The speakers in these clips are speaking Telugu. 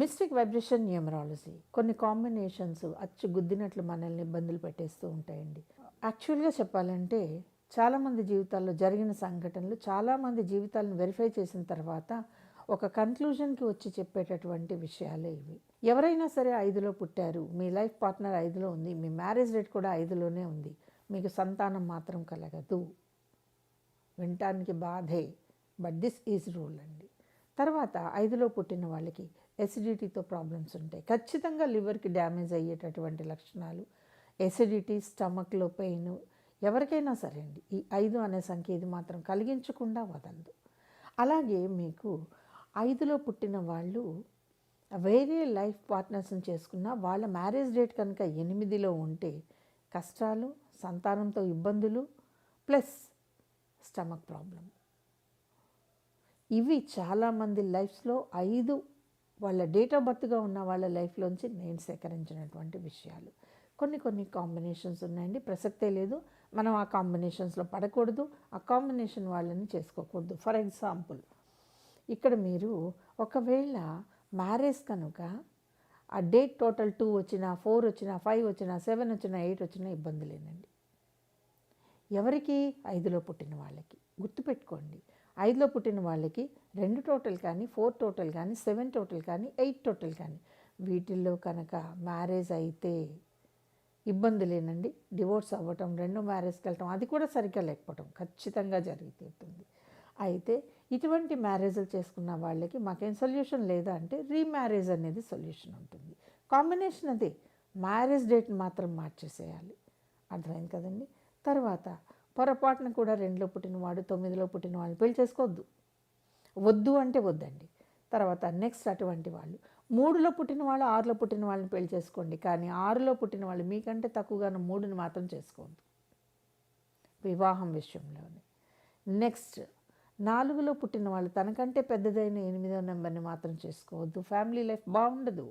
మిస్టిక్ వైబ్రేషన్ న్యూమరాలజీ కొన్ని కాంబినేషన్స్ అచ్చు గుద్దినట్లు మనల్ని ఇబ్బందులు పెట్టేస్తూ ఉంటాయండి. యాక్చువల్గా చెప్పాలంటే చాలామంది జీవితాల్లో జరిగిన సంఘటనలు చాలామంది జీవితాలను వెరిఫై చేసిన తర్వాత ఒక కన్క్లూజన్కి వచ్చి చెప్పేటటువంటి విషయాలే ఇవి. ఎవరైనా సరే ఐదులో పుట్టారు మీ లైఫ్ పార్ట్నర్ ఐదులో ఉంది మీ మ్యారేజ్ రేట్ కూడా ఐదులోనే ఉంది మీకు సంతానం మాత్రం కలగదు. వినటానికి బాధే బట్ దిస్ ఈజ్ రూల్ అండి. తర్వాత ఐదులో పుట్టిన వాళ్ళకి ఎసిడిటీతో ప్రాబ్లమ్స్ ఉంటాయి. ఖచ్చితంగా లివర్కి డ్యామేజ్ అయ్యేటటువంటి లక్షణాలు ఎసిడిటీ స్టమక్లో పెయిన్ ఎవరికైనా సరే అండి. ఈ ఐదు అనే సంఖ్య ఇది మాత్రం కలిగించకుండా వదలదు. అలాగే మీకు ఐదులో పుట్టిన వాళ్ళు వేరే లైఫ్ పార్ట్నర్స్ని చేసుకున్న వాళ్ళ మ్యారేజ్ డేట్ కనుక ఎనిమిదిలో ఉంటే కష్టాలు సంతానంతో ఇబ్బందులు ప్లస్ స్టమక్ ప్రాబ్లం ఇవి చాలామంది లైఫ్స్లో ఐదు వాళ్ళ డేట్ ఆఫ్ బర్త్గా ఉన్న వాళ్ళ లైఫ్లోంచి నేను సేకరించినటువంటి విషయాలు. కొన్ని కొన్ని కాంబినేషన్స్ ఉన్నాయండి. ప్రసక్తే లేదు. మనం ఆ కాంబినేషన్స్లో పడకూడదు. ఆ కాంబినేషన్ వాళ్ళని చేసుకోకూడదు. ఫర్ ఎగ్జాంపుల్ ఇక్కడ మీరు ఒకవేళ మ్యారేజ్ కనుక ఆ డేట్ టోటల్ టూ వచ్చినా ఫోర్ వచ్చినా ఫైవ్ వచ్చినా సెవెన్ వచ్చినా ఎయిట్ వచ్చినా ఇబ్బంది లేనండి ఎవరికి? ఐదులో పుట్టిన వాళ్ళకి. గుర్తుపెట్టుకోండి. ఐదులో పుట్టిన వాళ్ళకి రెండు టోటల్ కానీ ఫోర్ టోటల్ కానీ సెవెన్ టోటల్ కానీ ఎయిట్ టోటల్ కానీ. వీటిల్లో కనుక మ్యారేజ్ అయితే ఇబ్బంది లేనండి. డివోర్స్ అవ్వటం రెండో మ్యారేజ్కి వెళ్ళటం అది కూడా సరిగ్గా లేకపోవటం ఖచ్చితంగా జరుగుతుంది అయితే ఇటువంటి మ్యారేజ్లు చేసుకున్న వాళ్ళకి మాకేం సొల్యూషన్ లేదా అంటే రీమ్యారేజ్ అనేది సొల్యూషన్ ఉంటుంది. కాంబినేషన్ అదే. మ్యారేజ్ డేట్ మాత్రం మార్చేసేయాలి. అర్థమైంది కదండి? తర్వాత పొరపాటున కూడా రెండులో పుట్టినవాడు తొమ్మిదిలో పుట్టిన వాళ్ళు పెళ్ళి చేసుకోవద్దు. వద్దు అంటే వద్దండి. తర్వాత నెక్స్ట్ అటువంటి వాళ్ళు. మూడులో పుట్టిన వాళ్ళు ఆరులో పుట్టిన వాళ్ళని పెళ్ళి చేసుకోండి. కానీ ఆరులో పుట్టిన వాళ్ళు మీకంటే తక్కువగానే మూడుని మాత్రం చేసుకోవద్దు. వివాహం విషయంలోనే. నెక్స్ట్ నాలుగులో పుట్టిన వాళ్ళు తనకంటే పెద్దదైన ఎనిమిదో నెంబర్ని మాత్రం చేసుకోవద్దు. ఫ్యామిలీ లైఫ్ బాగుండదు.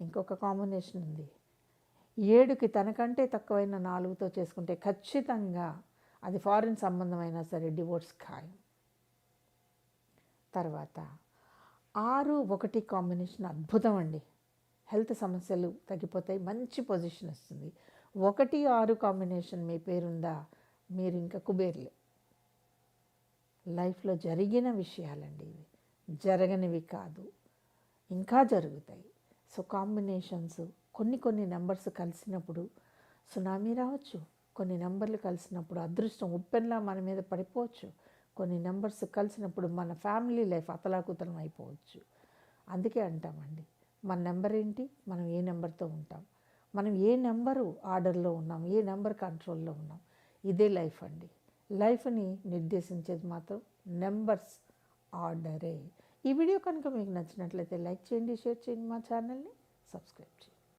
ఇంకొక కాంబినేషన్ ఉంది. ఏడుకి తనకంటే తక్కువైన నాలుగుతో చేసుకుంటే ఖచ్చితంగా అది ఫారిన్ సంబంధమైనా సరే డివోర్స్ ఖాయం. తర్వాత ఆరు ఒకటి కాంబినేషన్ అద్భుతం అండి. హెల్త్ సమస్యలు తగ్గిపోతాయి మంచి పొజిషన్ వస్తుంది. ఒకటి ఆరు కాంబినేషన్ మీ పేరుందా? మీరు ఇంకా కుబేర్లే. లైఫ్లో జరిగిన విషయాలండి ఇవి. జరగనివి కాదు ఇంకా జరుగుతాయి. సో కాంబినేషన్స్ కొన్ని కొన్ని నెంబర్స్ కలిసినప్పుడు సునామీ రావచ్చు. కొన్ని నెంబర్లు కలిసినప్పుడు అదృష్టం ఉప్పెన్లా మన మీద పడిపోవచ్చు. కొన్ని నెంబర్స్ కలిసినప్పుడు మన ఫ్యామిలీ లైఫ్ అతలాకుతలం అయిపోవచ్చు. అందుకే అంటామండి మన నెంబర్ ఏంటి? మనం ఏ నెంబర్తో ఉంటాం? మనం ఏ నెంబరు ఆర్డర్లో ఉన్నాం? ఏ నెంబర్ కంట్రోల్లో ఉన్నాం? ఇదే లైఫ్ అండి. లైఫ్ని నిర్దేశించేది మాత్రం నెంబర్స్ ఆర్డరే. ఈ వీడియో కనుక మీకు నచ్చినట్లయితే లైక్ చేయండి షేర్ చేయండి మా ఛానల్ని సబ్స్క్రైబ్ చేయండి.